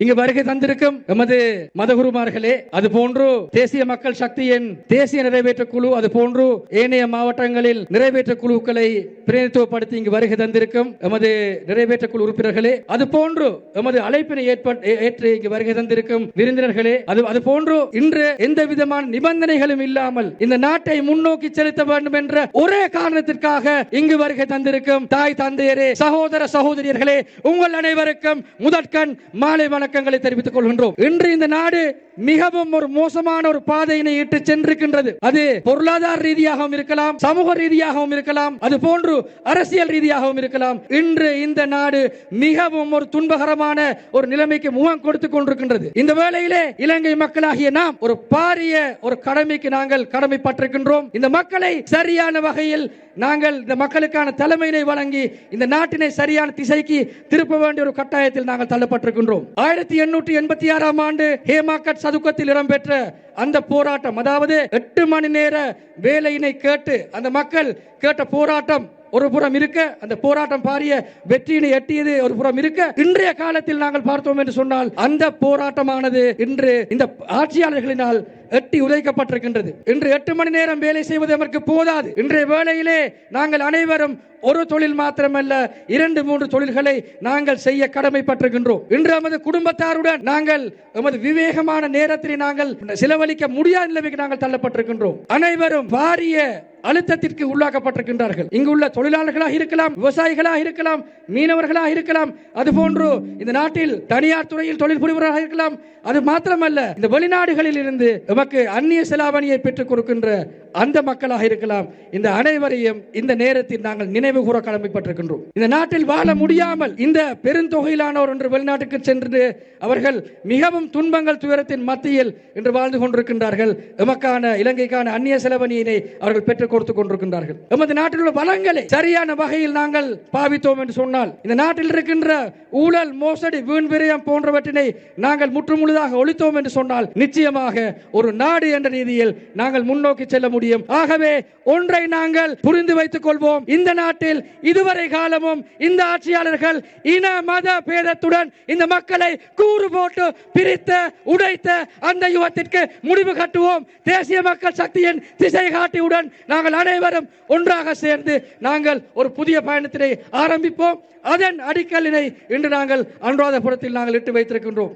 இங்கு வருகை தந்திருக்கும் எமது மதகுருமார்களே அது போன்று தேசிய மக்கள் சக்தியின் தேசிய நிறைவேற்ற குழு அது போன்று ஏனைய மாவட்டங்களில் நிறைவேற்ற குழுக்களை பிரதிநிதித்துவப்படுத்தி இங்கு வருகை தந்திருக்கும் எமது நிறைவேற்ற குழு உறுப்பினர்களே அது போன்று எமது அழைப்பினை ஏற்று இங்கு வருகை தந்திருக்கும் விருந்தினர்களே அது அது போன்று இன்று எந்த விதமான நிபந்தனைகளும் இல்லாமல் இந்த நாட்டை முன்னோக்கி செலுத்த வேண்டும் என்ற ஒரே காரணத்திற்காக இங்கு வருகை தந்திருக்கும் தாய் தந்தையரே சகோதர சகோதரியர்களே உங்கள் அனைவருக்கும் முதற்கண் மாலை வணக்கங்களை தெரிவித்துக் கொள்கின்றோம். இன்று இந்த நாடு மிகவும் ஒரு மோசமான ஒரு பாதையினை இட்டு சென்றிருக்கின்றது. அது பொருளாதார ரீதியாகவும் இருக்கலாம் சமூக ரீதியாகவும் இருக்கலாம் அது போன்று அரசியல் ரீதியாகவும் இருக்கலாம். இன்று இந்த நாடு மிகவும் ஒரு துன்பகரமான ஒரு நிலைமைக்கு முகம் கொடுத்துக் கொண்டிருக்கின்றது. இந்த வேளையிலே இலங்கை மக்களாகிய நாம் ஒரு பாரிய ஒரு கடமைக்கு நாங்கள் கடமைப்பட்டிருக்கின்றோம். இந்த மக்களை சரியான வகையில் நாங்கள் இந்த மக்களுக்கான தலைமையினை வழங்கி இந்த நாட்டினை சரியான திசைக்கு திருப்ப வேண்டிய ஒரு கட்டாயத்தில் நாங்கள் தள்ளப்பட்டிருக்கின்றோம். ஆயிரத்தி எண்ணூற்றி எண்பத்தி ஆறாம் ஆண்டு ஹேமாகட் சதுக்கத்தில் இடம்பெற்ற அந்த போராட்டம் அதாவது எட்டு மணி நேர வேலையினை கேட்டு அந்த மக்கள் கேட்ட போராட்டம் ஒரு புறம் இருக்க அந்த போராட்டம் பாரிய வெற்றியினை எட்டியது ஒரு புறம் இருக்க. இன்றைய காலத்தில் நாங்கள் பார்த்தோம் என்று சொன்னால் அந்த போராட்டமானது இன்று இந்த ஆட்சியாளர்களினால் எட்டி உதைக்கப்பட்டிருக்கின்றது. இன்று எட்டு மணி நேரம் வேலை செய்வது நமக்கு போதாது. இன்றைய வேலையிலே நாங்கள் அனைவரும் ஒரு தொழில் மாத்திரமல்ல இரண்டு மூன்று தொழில்களை நாங்கள் செய்ய கடமைப்பட்டிருக்கின்றோம். இன்று நமது குடும்பத்தாருடன் நாங்கள் எமது விவேகமான நேரத்தில் நாங்கள் செலவழிக்க முடியாத நிலைமைக்கு நாங்கள் தள்ளப்பட்டிருக்கின்றோம். அனைவரும் வாரிய அழுத்தத்திற்கு உள்ளாக்கப்பட்டிருக்கின்றார்கள். இங்கு உள்ள தொழிலாளர்களாக இருக்கலாம் விவசாயிகளாக இருக்கலாம் மீனவர்களாக இருக்கலாம் அது போன்று இந்த நாட்டில் தனியார் துறையில் தொழில் புரிவராக இருக்கலாம். அது மாத்திரமல்ல இந்த வெளிநாடுகளில் இருந்து நமக்கு அந்நிய செலாவணியை பெற்றுக் கொடுக்கின்ற அந்த மக்களாக இருக்கலாம். இந்த அனைவரையும் இந்த நேரத்தில் நாங்கள் நினைவு நினைவு கூற கடமைப்பட்டிருக்கின்றோம். இந்த நாட்டில் வாழ முடியாமல் இந்த பெருந்தொகையிலானோர் என்று வெளிநாட்டுக்கு சென்று அவர்கள் மிகவும் துன்பங்கள் துயரத்தின் மத்தியில் இன்று வாழ்ந்து கொண்டிருக்கின்றார்கள். எமக்கான இலங்கைக்கான அந்நிய செலவணியினை அவர்கள் பெற்றுக் கொடுத்துக் கொண்டிருக்கின்றார்கள். எமது நாட்டில் உள்ள வளங்களை சரியான வகையில் நாங்கள் பாவித்தோம் என்று சொன்னால் இந்த நாட்டில் இருக்கின்ற ஊழல் மோசடி வீண் விரயம் போன்றவற்றினை நாங்கள் முற்றுமுழுதாக ஒழித்தோம் என்று சொன்னால் நிச்சயமாக ஒரு நாடு என்ற ரீதியில் நாங்கள் முன்னோக்கி செல்ல முடியும். ஆகவே ஒன்றை நாங்கள் புரிந்து வைத்துக் கொள்வோம். இந்த நாட்டில் இதுவரை காலமும் இந்த ஆட்சியாளர்கள் இன மத பேதத்துடன் இந்த மக்களை கூறு போட்டு பிரித்த உடைத்த அந்த யுகத்திற்கு முடிவு கட்டுவோம். தேசிய மக்கள் சக்தியின் திசை காட்டியுடன் நாங்கள் அனைவரும் ஒன்றாக சேர்ந்து நாங்கள் ஒரு புதிய பயணத்தினை ஆரம்பிப்போம். அதன் அடிக்கல்லினை இன்று நாங்கள் அனுராதபுரத்தில் நாங்கள் இட்டு வைத்திருக்கின்றோம்.